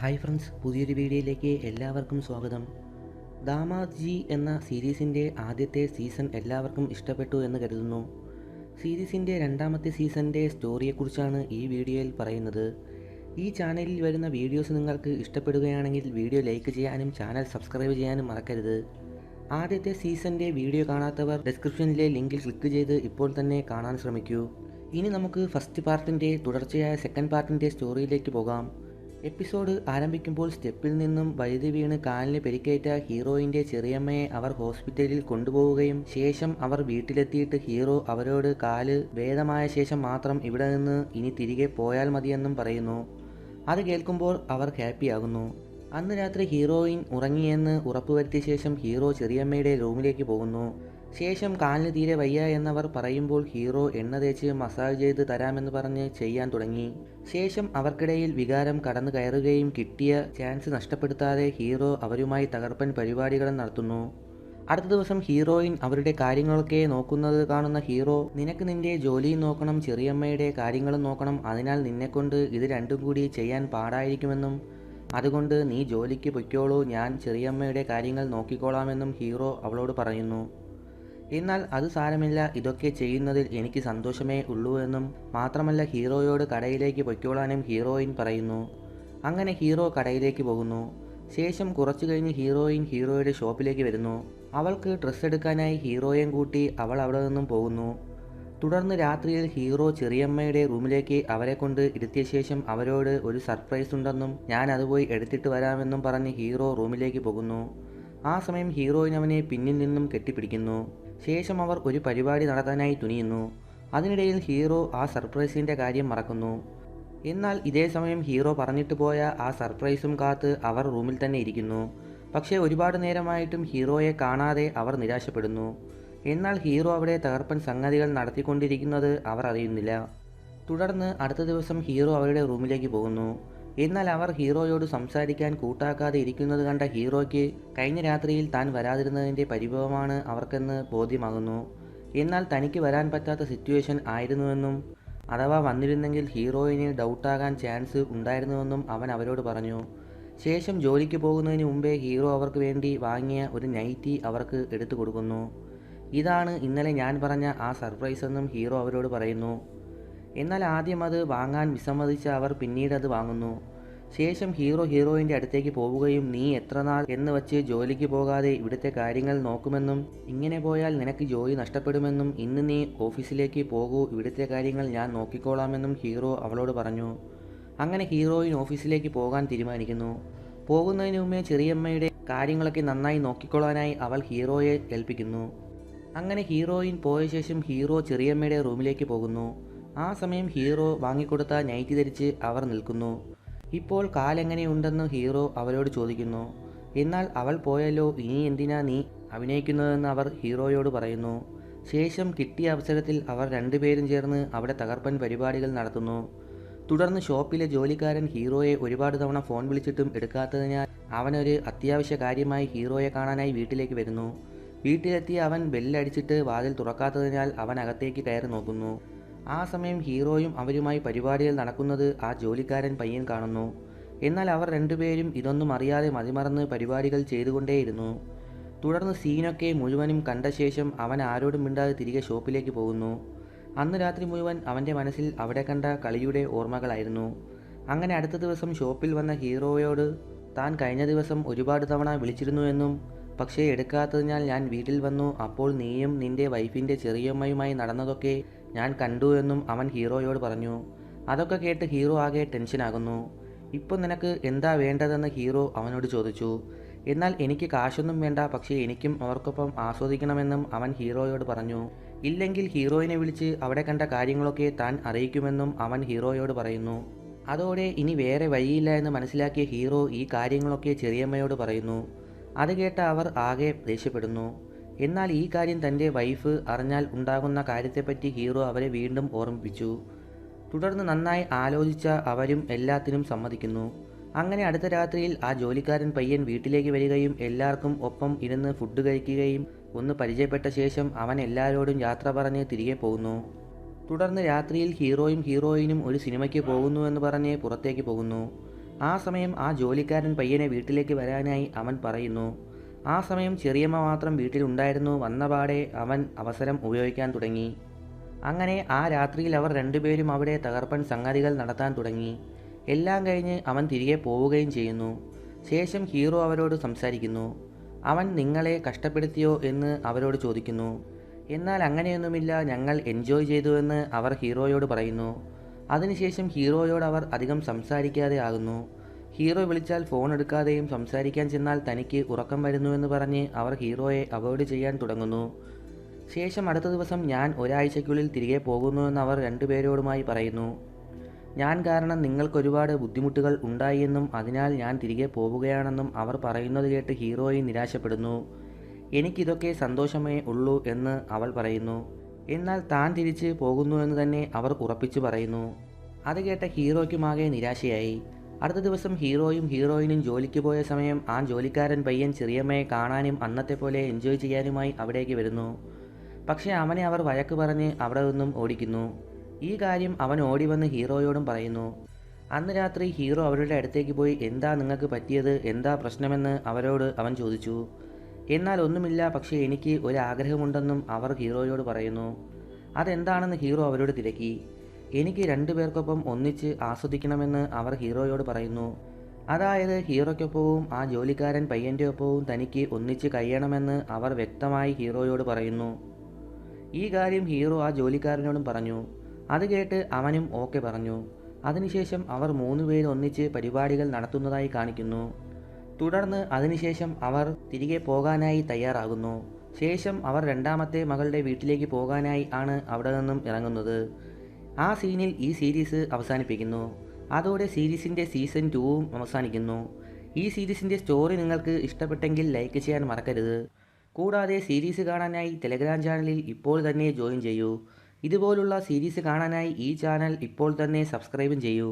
Hi friends പുതിയൊരു വീഡിയോയിലേക്ക് എല്ലാവർക്കും സ്വാഗതം. ദാമാദ് ജി എന്ന സീരീസിന്റെ ആദ്യത്തെ സീസൺ എല്ലാവർക്കും ഇഷ്ടപ്പെട്ടു എന്ന് കരുതുന്നു. സീരീസിന്റെ രണ്ടാമത്തെ സീസണിന്റെ സ്റ്റോറിയെക്കുറിച്ചാണ് ഈ വീഡിയോയിൽ പറയുന്നത്. ഈ ചാനലിൽ വരുന്ന വീഡിയോസ് നിങ്ങൾക്ക് ഇഷ്ടപ്പെടുകയാണെങ്കിൽ വീഡിയോ ലൈക്ക് ചെയ്യാനും ചാനൽ സബ്സ്ക്രൈബ് ചെയ്യാനും മറക്കരുത്. ആദ്യത്തെ സീസണിന്റെ വീഡിയോ കാണാത്തവർ ഡിസ്ക്രിപ്ഷനിലെ ലിങ്കിൽ ക്ലിക്ക് ചെയ്ത് ഇപ്പോൾ തന്നെ കാണാൻ ശ്രമിക്കൂ. ഇനി നമുക്ക് ഫസ്റ്റ് പാർട്ടിന്റെ തുടർച്ചയായ സെക്കൻഡ് പാർട്ടിന്റെ സ്റ്റോറിയിലേക്ക് പോകാം. എപ്പിസോഡ് ആരംഭിക്കുമ്പോൾ സ്റ്റെപ്പിൽ നിന്നും വഴുതി വീണ് കാലിന് പരിക്കേറ്റ ഹീറോയിന്റെ ചെറിയമ്മയെ അവർ ഹോസ്പിറ്റലിൽ കൊണ്ടുപോവുകയും ശേഷം അവർ വീട്ടിലെത്തിയിട്ട് ഹീറോ അവരോട് കാൽ ഭേദമായ ശേഷം മാത്രം ഇവിടെ നിന്ന് ഇനി തിരികെ പോയാൽ മതിയെന്നും പറയുന്നു. അത് കേൾക്കുമ്പോൾ അവർ ഹാപ്പിയാകുന്നു. അന്ന് രാത്രി ഹീറോയിൻ ഉറങ്ങിയെന്ന് ഉറപ്പുവരുത്തിയ ശേഷം ഹീറോ ചെറിയമ്മയുടെ റൂമിലേക്ക് പോകുന്നു. ശേഷം കാലിന് തീരെ വയ്യ എന്നവർ പറയുമ്പോൾ ഹീറോ എണ്ണ തേച്ച് മസാജ് ചെയ്ത് തരാമെന്ന് പറഞ്ഞ് ചെയ്യാൻ തുടങ്ങി. ശേഷം അവർക്കിടയിൽ വികാരം കടന്നു കയറുകയും കിട്ടിയ ചാൻസ് നഷ്ടപ്പെടുത്താതെ ഹീറോ അവരുമായി തകർപ്പൻ പരിപാടികൾ നടത്തുന്നു. അടുത്ത ദിവസം ഹീറോയിൻ അവരുടെ കാര്യങ്ങളൊക്കെ നോക്കുന്നത് കാണുന്ന ഹീറോ നിനക്ക് നിന്റെ ജോലിയും നോക്കണം ചെറിയമ്മയുടെ കാര്യങ്ങളും നോക്കണം അതിനാൽ നിന്നെക്കൊണ്ട് ഇത് രണ്ടും കൂടി ചെയ്യാൻ പാടായിരിക്കുമെന്നും അതുകൊണ്ട് നീ ജോലിക്ക് പൊയ്ക്കോളൂ ഞാൻ ചെറിയമ്മയുടെ കാര്യങ്ങൾ നോക്കിക്കോളാമെന്നും ഹീറോ അവളോട് പറയുന്നു. എന്നാൽ അത് സാരമില്ല. ഇതൊക്കെ ചെയ്യുന്നതിൽ എനിക്ക് സന്തോഷമേ ഉള്ളൂ എന്നും മാത്രമല്ല ഹീറോയോട് കടയിലേക്ക് പൊയ്ക്കോളാനും ഹീറോയിൻ പറയുന്നു. അങ്ങനെ ഹീറോ കടയിലേക്ക് പോകുന്നു. ശേഷം കുറച്ചു കഴിഞ്ഞ് ഹീറോയിൻ ഹീറോയുടെ ഷോപ്പിലേക്ക് വരുന്നു. അവൾക്ക് ഡ്രസ്സ് എടുക്കാനായി ഹീറോയും കൂട്ടി അവൾ അവിടെ നിന്നും പോകുന്നു. തുടർന്ന് രാത്രിയിൽ ഹീറോ ചെറിയമ്മയുടെ റൂമിലേക്ക് അവരെ കൊണ്ട് ഇരുത്തിയ ശേഷം അവരോട് ഒരു സർപ്രൈസ് ഉണ്ടെന്നും ഞാൻ അത് പോയി എടുത്തിട്ട് വരാമെന്നും പറഞ്ഞ് ഹീറോ റൂമിലേക്ക് പോകുന്നു. ആ സമയം ഹീറോയിൻ അവനെ പിന്നിൽ നിന്നും കെട്ടിപ്പിടിക്കുന്നു. ശേഷം അവർ ഒരു പരിപാടി നടത്താനായി തുനിയുന്നു. അതിനിടയിൽ ഹീറോ ആ സർപ്രൈസിന്റെ കാര്യം മറക്കുന്നു. എന്നാൽ ഇതേ സമയം ഹീറോ പറഞ്ഞിട്ട് പോയ ആ സർപ്രൈസും കാത്ത് അവർ റൂമിൽ തന്നെ ഇരിക്കുന്നു. പക്ഷേ ഒരുപാട് നേരമായിട്ടും ഹീറോയെ കാണാതെ അവർ നിരാശപ്പെടുന്നു. എന്നാൽ ഹീറോ അവിടെ തകർപ്പൻ സംഗതികൾ നടത്തിക്കൊണ്ടിരിക്കുന്നത് അവർ അറിയുന്നില്ല. തുടർന്ന് അടുത്ത ദിവസം ഹീറോ അവരുടെ റൂമിലേക്ക് പോകുന്നു. എന്നാൽ അവർ ഹീറോയോട് സംസാരിക്കാൻ കൂട്ടാക്കാതെ ഇരിക്കുന്നത് കണ്ട ഹീറോയ്ക്ക് കഴിഞ്ഞ രാത്രിയിൽ താൻ വരാതിരുന്നതിന്റെ പരിഭവമാണ് അവർക്കെന്ന് ബോധ്യമാകുന്നു. എന്നാൽ തനിക്ക് വരാൻ പറ്റാത്ത സിറ്റുവേഷൻ ആയിരുന്നുവെന്നും അഥവാ വന്നിരുന്നെങ്കിൽ ഹീറോയിന് ഡൗട്ടാകാൻ ചാൻസ് ഉണ്ടായിരുന്നുവെന്നും അവൻ അവരോട് പറഞ്ഞു. ശേഷം ജോലിക്ക് പോകുന്നതിന് മുമ്പേ ഹീറോ അവർക്ക് വേണ്ടി വാങ്ങിയ ഒരു നൈറ്റി അവർക്ക് എടുത്തു കൊടുക്കുന്നു ഇതാണ് ഇന്നലെ ഞാൻ പറഞ്ഞ ആ സർപ്രൈസ് എന്നും ഹീറോ അവരോട് പറയുന്നു. എന്നാൽ ആദ്യം അത് വാങ്ങാൻ വിസമ്മതിച്ച അവർ പിന്നീട് അത് വാങ്ങുന്നു. ശേഷം ഹീറോ ഹീറോയിന്റെ അടുത്തേക്ക് പോവുകയും നീ എത്ര നാൾ എന്ന് വച്ച് ജോലിക്ക് പോകാതെ ഇവിടുത്തെ കാര്യങ്ങൾ നോക്കുമെന്നും ഇങ്ങനെ പോയാൽ നിനക്ക് ജോലി നഷ്ടപ്പെടുമെന്നും ഇന്ന് നീ ഓഫീസിലേക്ക് പോകൂ ഇവിടുത്തെ കാര്യങ്ങൾ ഞാൻ നോക്കിക്കോളാമെന്നും ഹീറോ അവളോട് പറഞ്ഞു. അങ്ങനെ ഹീറോയിൻ ഓഫീസിലേക്ക് പോകാൻ തീരുമാനിക്കുന്നു. പോകുന്നതിന് മുമ്പേ ചെറിയമ്മയുടെ കാര്യങ്ങളൊക്കെ നന്നായി നോക്കിക്കൊള്ളാനായി അവൾ ഹീറോയെ ഏൽപ്പിക്കുന്നു. അങ്ങനെ ഹീറോയിൻ പോയ ശേഷം ഹീറോ ചെറിയമ്മയുടെ റൂമിലേക്ക് പോകുന്നു. ആ സമയം ഹീറോ വാങ്ങിക്കൊടുത്ത നൈറ്റി ധരിച്ച് അവർ നിൽക്കുന്നു. ഇപ്പോൾ കാലെങ്ങനെയുണ്ടെന്ന് ഹീറോ അവരോട് ചോദിക്കുന്നു. എന്നാൽ അവൾ പോയല്ലോ ഇനി എന്തിനാ നീ അഭിനയിക്കുന്നതെന്ന് അവർ ഹീറോയോട് പറയുന്നു. ശേഷം കിട്ടിയ അവസരത്തിൽ അവർ രണ്ടുപേരും ചേർന്ന് അവിടെ തകർപ്പൻ പരിപാടികൾ നടത്തുന്നു. തുടർന്ന് ഷോപ്പിലെ ജോലിക്കാരൻ ഹീറോയെ ഒരുപാട് തവണ ഫോൺ വിളിച്ചിട്ടും എടുക്കാത്തതിനാൽ അവനൊരു അത്യാവശ്യ കാര്യമായി ഹീറോയെ കാണാനായി വീട്ടിലേക്ക് വരുന്നു. വീട്ടിലെത്തിയ അവൻ ബെല്ലടിച്ചിട്ട് വാതിൽ തുറക്കാത്തതിനാൽ അവൻ അകത്തേക്ക് കയറി നോക്കുന്നു. ആ സമയം ഹീറോയും അവരുമായി പരിപാടികൾ നടക്കുന്നത് ആ ജോലിക്കാരൻ പയ്യൻ കാണുന്നു. എന്നാൽ അവർ രണ്ടുപേരും ഇതൊന്നും അറിയാതെ മതിമറന്ന് പരിപാടികൾ ചെയ്തുകൊണ്ടേയിരുന്നു. തുടർന്ന് സീനൊക്കെ മുഴുവനും കണ്ട ശേഷം അവൻ ആരോടും മിണ്ടാതെ തിരികെ ഷോപ്പിലേക്ക് പോകുന്നു. അന്ന് രാത്രി മുഴുവൻ അവന്റെ മനസ്സിൽ അവിടെ കണ്ട കളിയുടെ ഓർമ്മകളായിരുന്നു. അങ്ങനെ അടുത്ത ദിവസം ഷോപ്പിൽ വന്ന ഹീറോയോട് താൻ കഴിഞ്ഞ ദിവസം ഒരുപാട് തവണ വിളിച്ചിരുന്നുവെന്നും പക്ഷേ എടുക്കാത്തതിനാൽ ഞാൻ വീട്ടിൽ വന്നു അപ്പോൾ നീയും നിന്റെ വൈഫിന്റെ ചെറിയമ്മയുമായി നടന്നതൊക്കെ ഞാൻ കണ്ടു എന്നും അവൻ ഹീറോയോട് പറഞ്ഞു. അതൊക്കെ കേട്ട് ഹീറോ ആകെ ടെൻഷനാകുന്നു ഇപ്പം നിനക്ക് എന്താ വേണ്ടതെന്ന് ഹീറോ അവനോട് ചോദിച്ചു. എന്നാൽ എനിക്ക് കാശൊന്നും വേണ്ട പക്ഷേ എനിക്കും അവർക്കൊപ്പം ആസ്വദിക്കണമെന്നും അവൻ ഹീറോയോട് പറഞ്ഞു. ഇല്ലെങ്കിൽ ഹീറോയിനെ വിളിച്ച് അവിടെ കണ്ട കാര്യങ്ങളൊക്കെ താൻ അറിയിക്കുമെന്നും അവൻ ഹീറോയോട് പറയുന്നു. അതോടെ ഇനി വേറെ വഴിയില്ല എന്ന് മനസ്സിലാക്കിയ ഹീറോ ഈ കാര്യങ്ങളൊക്കെ ചെറിയമ്മയോട് പറയുന്നു. അത് കേട്ട അവർ ആകെ ദേഷ്യപ്പെടുന്നു. എന്നാൽ ഈ കാര്യം തന്റെ വൈഫ് അറിഞ്ഞാൽ ഉണ്ടാകുന്ന കാര്യത്തെപ്പറ്റി ഹീറോ അവരെ വീണ്ടും ഓർമ്മിപ്പിച്ചു. തുടർന്ന് നന്നായി ആലോചിച്ച അവരും എല്ലാത്തിനും സമ്മതിക്കുന്നു. അങ്ങനെ അടുത്ത രാത്രിയിൽ ആ ജോലിക്കാരൻ പയ്യൻ വീട്ടിലേക്ക് വരികയും എല്ലാവർക്കും ഒപ്പം ഇരുന്ന് ഫുഡ് കഴിക്കുകയും ഒന്ന് പരിചയപ്പെട്ട ശേഷം അവൻ എല്ലാവരോടും യാത്ര പറഞ്ഞ് തിരികെ പോകുന്നു. തുടർന്ന് രാത്രിയിൽ ഹീറോയും ഹീറോയിനും ഒരു സിനിമയ്ക്ക് പോകുന്നു എന്ന് പറഞ്ഞ് പുറത്തേക്ക് പോകുന്നു. ആ സമയം ആ ജോലിക്കാരൻ പയ്യനെ വീട്ടിലേക്ക് വരാനായി അവൻ പറയുന്നു ആ സമയം ചെറിയമ്മ മാത്രം വീട്ടിലുണ്ടായിരുന്നു. വന്നപാടെ അവൻ അവസരം ഉപയോഗിക്കാൻ തുടങ്ങി. അങ്ങനെ ആ രാത്രിയിൽ അവർ രണ്ടുപേരും അവിടെ തകർപ്പൻ സംഗതികൾ നടത്താൻ തുടങ്ങി. എല്ലാം കഴിഞ്ഞ് അവൻ തിരികെ പോവുകയും ചെയ്യുന്നു. ശേഷം ഹീറോ അവരോട് സംസാരിക്കുന്നു. അവൻ നിങ്ങളെ കഷ്ടപ്പെടുത്തിയോ എന്ന് അവരോട് ചോദിക്കുന്നു. എന്നാൽ അങ്ങനെയൊന്നുമില്ല ഞങ്ങൾ എൻജോയ് ചെയ്തുവെന്ന് അവർ ഹീറോയോട് പറയുന്നു. അതിനുശേഷം ഹീറോയോട് അവർ അധികം സംസാരിക്കാതെ ആകുന്നു. ഹീറോ വിളിച്ചാൽ ഫോൺ എടുക്കാതെയും സംസാരിക്കാൻ ചെന്നാൽ തനിക്ക് ഉറക്കം വരുന്നുവെന്ന് പറഞ്ഞ് അവർ ഹീറോയെ അവോയ്ഡ് ചെയ്യാൻ തുടങ്ങുന്നു. ശേഷം അടുത്ത ദിവസം ഞാൻ ഒരാഴ്ചയ്ക്കുള്ളിൽ തിരികെ പോകുന്നുവെന്ന് അവർ രണ്ടുപേരോടുമായി പറയുന്നു. ഞാൻ കാരണം നിങ്ങൾക്കൊരുപാട് ബുദ്ധിമുട്ടുകൾ ഉണ്ടായിയെന്നും അതിനാൽ ഞാൻ തിരികെ പോവുകയാണെന്നും അവർ പറയുന്നത് കേട്ട് ഹീറോയെ നിരാശപ്പെടുന്നു. എനിക്കിതൊക്കെ സന്തോഷമേ ഉള്ളൂ എന്ന് അവൾ പറയുന്നു. എന്നാൽ താൻ തിരിച്ച് പോകുന്നുവെന്ന് തന്നെ അവർ ഉറപ്പിച്ചു പറയുന്നു. അത് കേട്ട ഹീറോയ്ക്കുമാകെ നിരാശയായി. അടുത്ത ദിവസം ഹീറോയും ഹീറോയിനും ജോലിക്ക് പോയ സമയം ആ ജോലിക്കാരൻ പയ്യൻ ചെറിയമ്മയെ കാണാനും അന്നത്തെ പോലെ എൻജോയ് ചെയ്യാനുമായി അവിടേക്ക് വരുന്നു. പക്ഷേ അവനെ അവർ വഴക്ക് പറഞ്ഞ് അവിടെ നിന്നും ഓടിക്കുന്നു. ഈ കാര്യം അവൻ ഓടി വന്ന് ഹീറോയോടും പറയുന്നു. അന്ന് രാത്രി ഹീറോ അവരുടെ അടുത്തേക്ക് പോയി എന്താ നിങ്ങൾക്ക് പറ്റിയത് എന്താ പ്രശ്നമെന്ന് അവരോട് അവൻ ചോദിച്ചു. എന്നാൽ ഒന്നുമില്ല പക്ഷേ എനിക്ക് ഒരു ആഗ്രഹമുണ്ടെന്നും അവർ ഹീറോയോട് പറയുന്നു. അതെന്താണെന്ന് ഹീറോ അവരോട് തിരക്കി. എനിക്ക് രണ്ടു പേർക്കൊപ്പം ഒന്നിച്ച് ആസ്വദിക്കണമെന്ന് അവർ ഹീറോയോട് പറയുന്നു. അതായത് ഹീറോയ്ക്കൊപ്പവും ആ ജോലിക്കാരൻ പയ്യന്റെ ഒപ്പവും തനിക്ക് ഒന്നിച്ച് കഴിയണമെന്ന് അവർ വ്യക്തമായി ഹീറോയോട് പറയുന്നു. ഈ കാര്യം ഹീറോ ആ ജോലിക്കാരനോടും പറഞ്ഞു. അത് കേട്ട് അവനും ഓക്കെ പറഞ്ഞു. അതിനുശേഷം അവർ മൂന്നുപേരും ഒന്നിച്ച് പരിപാടികൾ നടത്തുന്നതായി കാണിക്കുന്നു. തുടർന്ന് അതിനുശേഷം അവർ തിരികെ പോകാനായി തയ്യാറാകുന്നു. ശേഷം അവർ രണ്ടാമത്തെ മകളുടെ വീട്ടിലേക്ക് പോകാനായി ആണ് അവിടെ നിന്നും ഇറങ്ങുന്നത്. ആ സീനിൽ ഈ സീരീസ് അവസാനിപ്പിക്കുന്നു. അതോടെ സീരീസിന്റെ സീസൺ ടൂവും അവസാനിക്കുന്നു. ഈ സീരീസിന്റെ സ്റ്റോറി നിങ്ങൾക്ക് ഇഷ്ടപ്പെട്ടെങ്കിൽ ലൈക്ക് ചെയ്യാൻ മറക്കരുത്. കൂടാതെ സീരീസ് കാണാനായി ടെലഗ്രാം ചാനലിൽ ഇപ്പോൾ തന്നെ ജോയിൻ ചെയ്യൂ. ഇതുപോലുള്ള സീരീസ് കാണാനായി ഈ ചാനൽ ഇപ്പോൾ തന്നെ സബ്സ്ക്രൈബും ചെയ്യൂ.